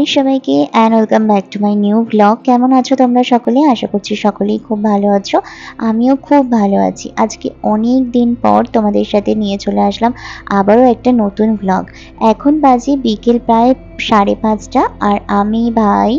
High সবাইকে and welcome back to my new blog কেমন আছো তোমরা সকলে? আশা করছি সকলেই খুব ভালো আছো। আমিও খুব ভালো আছি। আজকে অনেক দিন পর তোমাদের সাথে নিয়ে চলে আসলাম আবারও একটা নতুন ব্লগ এখন বাজে বিকেল প্রায় সাড়ে পাঁচটা, আর আমি ভাই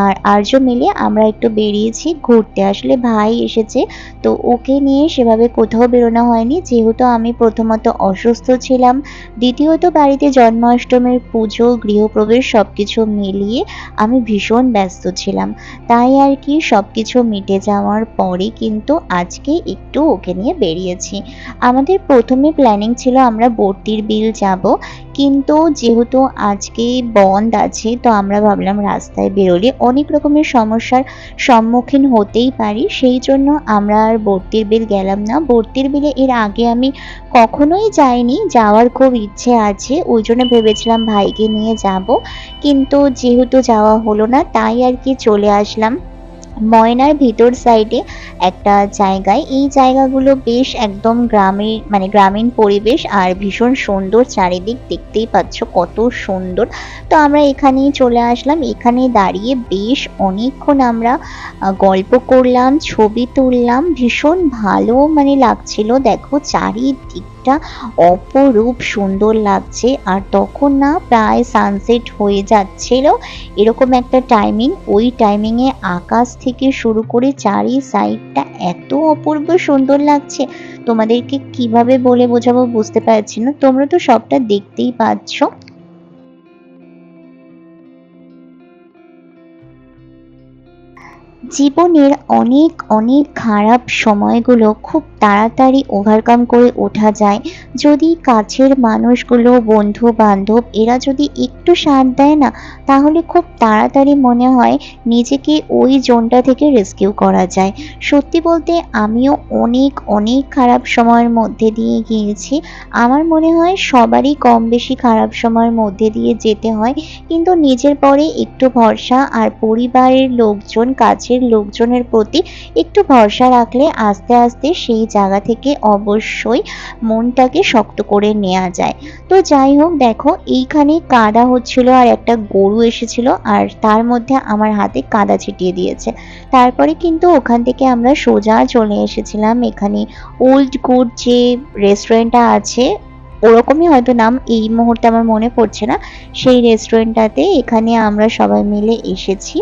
আর আর্য মিলে আমরা একটু বেরিয়েছি ঘুরতে। আসলে ভাই এসেছে, তো ওকে নিয়ে সেভাবে কোথাও বেরোনো হয়নি। যেহেতু আমি প্রথমত অসুস্থ ছিলাম, দ্বিতীয়ত বাড়িতে জন্মাষ্টমীর পুজো, গৃহপ্রবেশ সব কিছু মিলিয়ে আমি ভীষণ ব্যস্ত ছিলাম। তাই আর কি সব কিছু মিটে যাওয়ার পরে কিন্তু আজকে একটু ওকে নিয়ে বেরিয়েছি। আমাদের প্রথমে প্ল্যানিং ছিল আমরা বর্তির বিল যাব। কিন্তু যেহেতু আজকে বন্ধ আছে, তো আমরা ভাবলাম রাস্তায় বেরোলে অনেক রকমের সমস্যার সম্মুখীন হতেই পারি। সেই জন্য আমরা আর বর্তির বিল গেলাম না। বর্তির বিলে এর আগে আমি কখনোই যাইনি, যাওয়ার খুব ইচ্ছে আছে। ওই জন্য ভেবেছিলাম ভাইকে নিয়ে যাব। কিন্তু যেহেতু যাওয়া হলো না, তাই আর কি চলে আসলাম। ময়নার ভিতর সাইডে একটা জায়গায়। এই জায়গাগুলো বেশ একদম গ্রামের মানে গ্রামীণ পরিবেশ আর ভীষণ সুন্দর। চারিদিক দেখতেই পাচ্ছ কত সুন্দর। তো আমরা এখানেই চলে আসলাম। এখানে দাঁড়িয়ে বেশ অনেকক্ষণ আমরা গল্প করলাম, ছবি তুললাম। ভীষণ ভালো মানে লাগছিল। দেখো চারিদিকটা অপরূপ সুন্দর লাগছে আর তখন না প্রায় সানসেট হয়ে যাচ্ছিল। এরকম একটা টাইমিং ওই টাইমিংয়ে আকাশ থেকে শুরু করে চারি সাইডটা এত অপূর্ব সুন্দর লাগছে। তোমাদেরকে কীভাবে বলে বোঝাবো বুঝতে পারছি না। তোমরা তো সবটা দেখতেই পাচ্ছ। জীবনের অনেক অনেক খারাপ সময়গুলো খুব তাড়াতাড়ি ওভারকাম করে ওঠা যায়। যদি কাছের মানুষগুলো বন্ধু বান্ধব এরা যদি একটু সাথ দেয় না, তাহলে খুব তাড়াতাড়ি মনে হয় নিজেকে ওই জোনটা থেকে রেস্কিউ করা যায়। সত্যি বলতে আমিও অনেক অনেক খারাপ সময়ের মধ্যে দিয়ে গিয়েছি। আমার মনে হয় সবারই কম বেশি খারাপ সময়ের মধ্যে দিয়ে যেতে হয়। কিন্তু নিজের পরে একটু ভরসা আর পরিবারের লোকজন কাছের লোকজনের প্রতি একটু ভরসা রাখলে আস্তে আস্তে সেই জায়গা থেকে অবশ্যই মনটাকে শক্ত করে নেওয়া যায়। তো যাই হোক, দেখো এইখানে কাদা হচ্ছিল আর একটা গরু এসেছিল আর তার মধ্যে আমার হাতে কাদা ছিটিয়ে দিয়েছে। তারপরে কিন্তু ওখান থেকে আমরা সোজা চলে এসেছিলাম। এখানে ওল্ড গুড যে রেস্টুরেন্টটা আছে, ওরকমই হয়তো নাম এই মুহূর্তে আমার মনে পড়ছে না। সেই রেস্টুরেন্টটাতে এখানে আমরা সবাই মিলে এসেছি।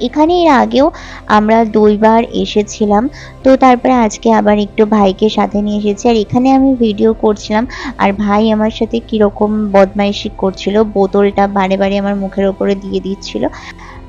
এখানে এর আগেও আমরা দুইবার এসেছিলাম। তো তারপরে আজকে আবার একটু ভাইকে সাথে নিয়ে এসেছি। আর এখানে আমি ভিডিও করছিলাম আর ভাই আমার সাথে কীরকম বদমাইশি করছিল, বোতলটা বারে বারে আমার মুখের ওপরে দিয়ে দিচ্ছিল।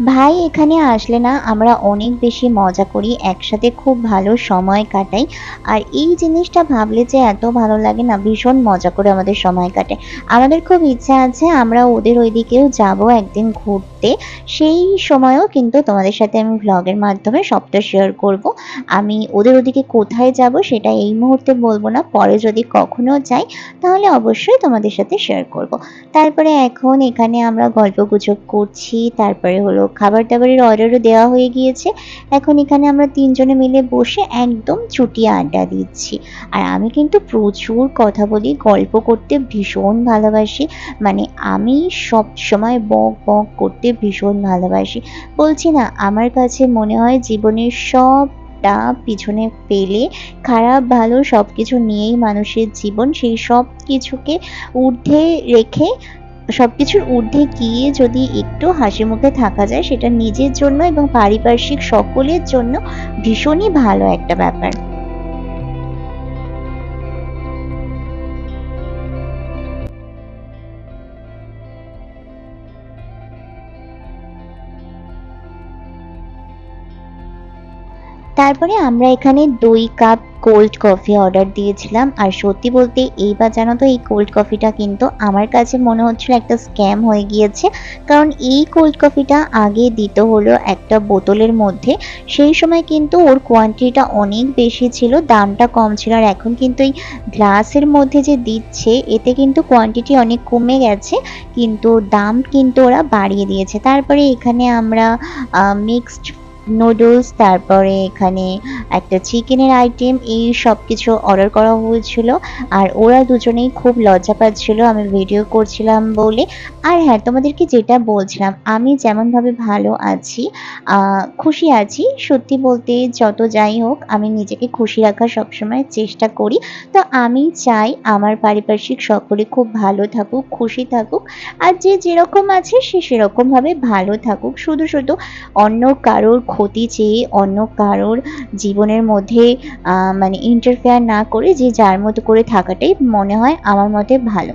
ভাই এখানে আসলে না, আমরা অনেক বেশি মজা করি, একসাথে খুব ভালো সময় কাটাই। আর এই জিনিসটা ভাবলে যে এত ভালো লাগে না, ভীষণ মজা করে আমাদের সময় কাটে। আমাদের খুব ইচ্ছা আছে আমরা ওদের ওইদিকেও যাব একদিন ঘুরতে। সেই সময়ও কিন্তু তোমাদের সাথে আমি ভ্লগের মাধ্যমে সবটা শেয়ার করব। আমি ওদের ওদিকে কোথায় যাব সেটা এই মুহূর্তে বলব না, পরে যদি কখনো যাই, তাহলে অবশ্যই তোমাদের সাথে শেয়ার করব। তারপরে এখন এখানে আমরা গল্প গুজব করছি, তারপরে হলো খাবার দাবারের অর্ডারও দেওয়া হয়ে গিয়েছে। এখন এখানে আমরা তিনজনে মিলে বসে একদম চুটিয়ে আড্ডা দিচ্ছি। আর আমি কিন্তু প্রচুর কথা বলি, গল্প করতে ভীষণ ভালোবাসি। মানে আমি সব সময় বক বক করতে ভীষণ ভালোবাসি। বলছি না, আমার কাছে মনে হয় জীবনের সব টা পিছনে ফেলে খারাপ, ভালো সব কিছু নিয়েই মানুষের জীবন, সেই সব কিছুকে ঊর্ধ্বে রেখে সব কিছুর ঊর্ধ্বে গিয়ে যদি একটু হাসি মুখে থাকা যায়, সেটা নিজের জন্য এবং পারিপার্শ্বিক সকলের জন্য ভীষণই ভালো একটা ব্যাপার। তারপরে আমরা এখানে দুই কাপ কোল্ড কফি অর্ডার দিয়েছিলাম। আর সত্যি বলতে এইবার জানো তো, এই কোল্ড কফিটা কিন্তু আমার কাছে মনে হচ্ছিল একটা স্ক্যাম হয়ে গিয়েছে। কারণ এই কোল্ড কফিটা আগে দিত হলো একটা বোতলের মধ্যে। সেই সময় কিন্তু ওর কোয়ান্টিটিটা অনেক বেশি ছিল, দামটা কম ছিল। আর এখন কিন্তু এই গ্লাসের মধ্যে যে দিচ্ছে, এতে কিন্তু কোয়ান্টিটি অনেক কমে গেছে। কিন্তু দাম কিন্তু ওরা বাড়িয়ে দিয়েছে। তারপরে এখানে আমরা মিক্সড নুডলস তারপরে এখানে একটা চিকেনের আইটেম এই সব কিছু অর্ডার করা হয়েছিল। আর ওরা দুজনেই খুব লজ্জা পাচ্ছিল আমি ভিডিও করছিলাম বলে। আর হ্যাঁ তোমাদেরকে যেটা বলছিলাম, আমি যেমনভাবে ভালো আছি খুশি আছি, সত্যি বলতে যত যাই হোক, আমি নিজেকে খুশি রাখার সবসময় চেষ্টা করি। তো আমি চাই আমার পারিপার্শ্বিক সকলে খুব ভালো থাকুক, খুশি থাকুক, আর যে যেরকম আছে সে সেরকমভাবে ভালো থাকুক। শুধু শুধু অন্য কারোর ক্ষতি চেয়ে অন্য কারোর জীবনের মধ্যে মানে ইন্টারফেয়ার না করে যে যার মতো করে থাকাটাই মনে হয় আমার মতে ভালো।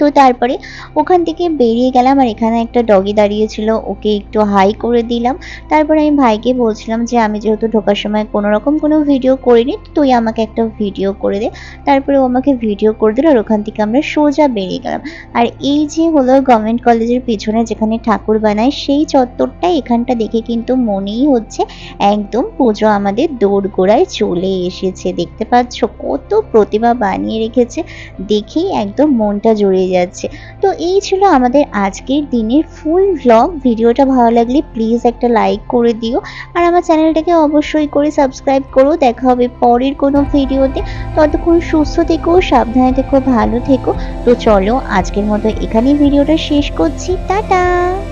তো তারপরে ওখান থেকে বেরিয়ে গেলাম আর এখানে একটা ডগি দাঁড়িয়েছিল, ওকে একটু হাই করে দিলাম। তারপরে আমি ভাইকে বলছিলাম যে, আমি যেহেতু ঢোকার সময় কোনো রকম কোনো ভিডিও করিনি, তুই আমাকে একটা ভিডিও করে দে। তারপরে ও আমাকে ভিডিও করে দিল আর ওখান থেকে আমরা সোজা বেরিয়ে গেলাম। আর এই যে হলো গভর্নমেন্ট কলেজের পিছনে যেখানে ঠাকুর বানায়, সেই চত্বরটা এখানটা দেখে কিন্তু মনেই হচ্ছে একদম পুজো আমাদের দোরগোড়ায় চলে এসেছে। দেখতে পাচ্ছ কত প্রতিমা বানিয়ে রেখেছে, দেখেই একদম মনটা জুড়ে যাচ্ছে। তো এই ছিল আমাদের আজকের দিনের ফুল ব্লগ ভিডিওটা ভালো লাগলে প্লিজ একটা লাইক করে দিও। আর আমার চ্যানেলটাকে অবশ্যই করে সাবস্ক্রাইব করো। দেখা হবে পরের কোনো ভিডিওতে। ততক্ষণ সুস্থ থেকো, সাবধানে থেকো, ভালো থেকো। তো চলো আজকের মতো এখানেই ভিডিওটা শেষ করছি। টাটা!